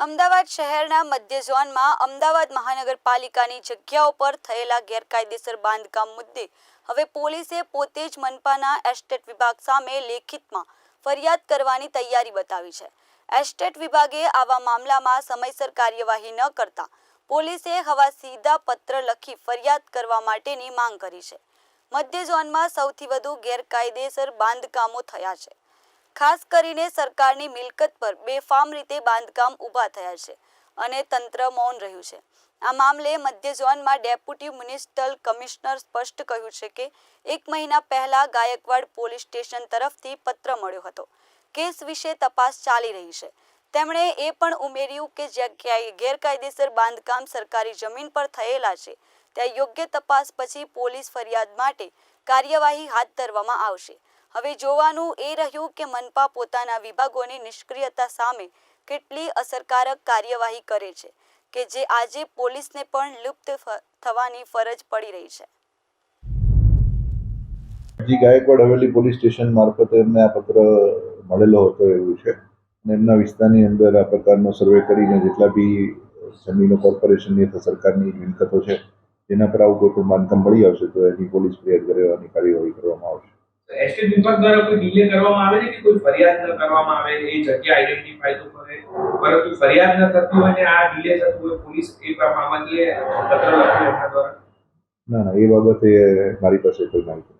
અમદાવાદ શહેરના મધ્ય ઝોનમાં અમદાવાદ મહાનગરપાલિકાની જગ્યાઓ પર થયેલા ગેરકાયદેસર બાંધકામ મુદ્દે હવે પોલીસે પોતે જ મનપાના એસ્ટેટ વિભાગ સામે લેખિતમાં ફરિયાદ કરવાની તૈયારી બતાવી છે. એસ્ટેટ વિભાગે આવા મામલામાં સમયસર કાર્યવાહી ન કરતા પોલીસે હવા સીધા પત્ર લખી ફરિયાદ કરવા માટેની માંગ કરી છે. મધ્ય ઝોનમાં સૌથી વધુ ગેરકાયદેસર બાંધકામો થયા છે. ખાસ કરીને સરકારની મિલકત પર બેફામ રીતે બાંધકામ ઊભા થયા છે અને તંત્ર મૌન રહ્યું છે. આ મામલે મધ્ય ઝોનમાં ડેપ્યુટી મ્યુનિસિપલ કમિશનર સ્પષ્ટ કહ્યું છે કે, એક મહિના પહેલા ગાયકવાડ પોલીસ સ્ટેશન તરફથી પત્ર મળ્યો હતો. કેસ વિશે તપાસ ચાલી રહી છે. તેમણે એ પણ ઉમેર્યું કે ક્યાંય ગેરકાયદેસર બાંધકામ સરકારી જમીન પર થયેલા છે. ત્યાં યોગ્ય તપાસ પછી પોલીસ ફરિયાદ માટે કાર્યવાહી હાથ ધરવામાં આવશે. હવે જોવાનું એ રહ્યું કે મનપા પોતાના વિભાગોની નિષ્ક્રિયતા સામે કેટલી અસરકારક કાર્યવાહી કરે છે કે જે આજે પોલીસને પણ લુપ્ત થવાની ફરજ પડી રહી છે. જી, ગાયકવાડ હવેલી પોલીસ સ્ટેશન મારફતે એમને આ પત્ર મળેલો હતો એવું છે. એમના વિસ્તારની અંદર આ પ્રકારનો સર્વે કરીને જેટલા બી જમીનો કોર્પોરેશનની અથવા સરકારની મિલકતો છે જેના પર આવું કોઈ પણ બાંધકામ મળી આવશે તો એની પોલીસ ફરિયાદ કરવાની કાર્યવાહી કરવામાં આવશે એસટી વિભાગ દ્વારા કોઈ ડિલે કરવામાં આવે છે કે કોઈ ફરિયાદ ન કરવામાં આવે એ જગ્યા આઈડેન્ટિફાય તો કરે પરંતુ ફરિયાદ ન થતી હોય ને આ ડીલે થતું હોય પોલીસ એ બાબતે પત્ર લખ્યું એમના દ્વારા ના ના એ બાબતે મારી પાસે કોઈ માહિતી.